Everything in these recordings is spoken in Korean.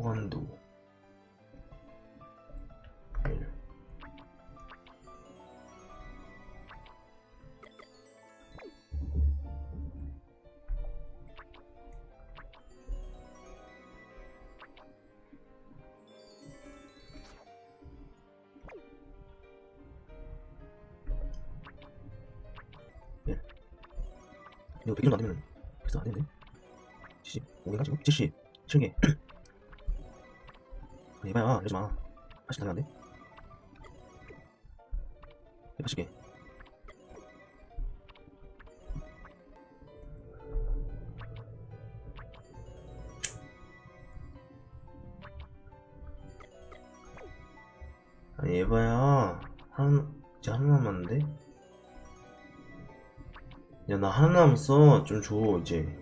호감도 일. 예. 이거 100개 정도 안 되면 그래서 안 되는데 75개인가 지금? 77개 이봐야. 이러지 마. 80개 안 돼? 180개 아니 에바야 한 이제 하나 남았는데? 야 나 하나 남았어. 좀 줘 이제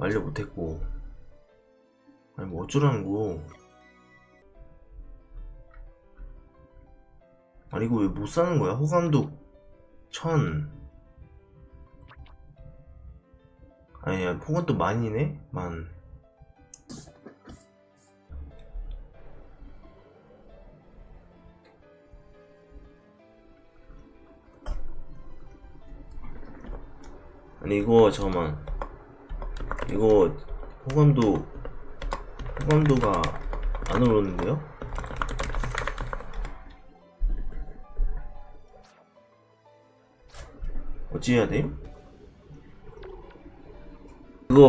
완료 못했고. 아니 뭐 어쩌라는 거. 아니 이거 왜 못 사는 거야? 호감도 천. 아니야 호감도 만이네? 만. 아니 이거 잠깐만 이거 호감도 호감도가 안 오르는데요? 어찌 해야 돼? 이거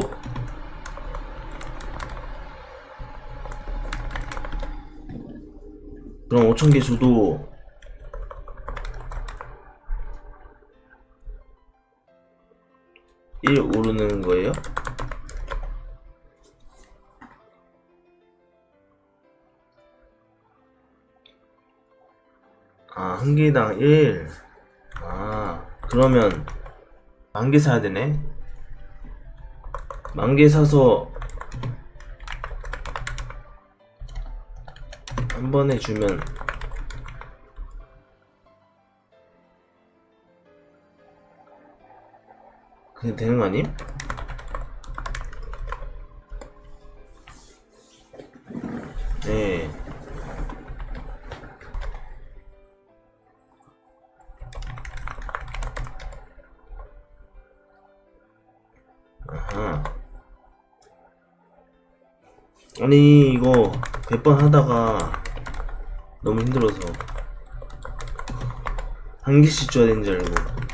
그럼 5천개 줘도 일 오르는 거예요? 아, 한 개당 1. 아, 그러면 만 개 사야 되네. 만 개 사서 한 번에 주면 그냥 되는 거 아님? 아하. 아니, 이거 100번 하다가 너무 힘들어서 한 개씩 줘야 되는 줄 알고.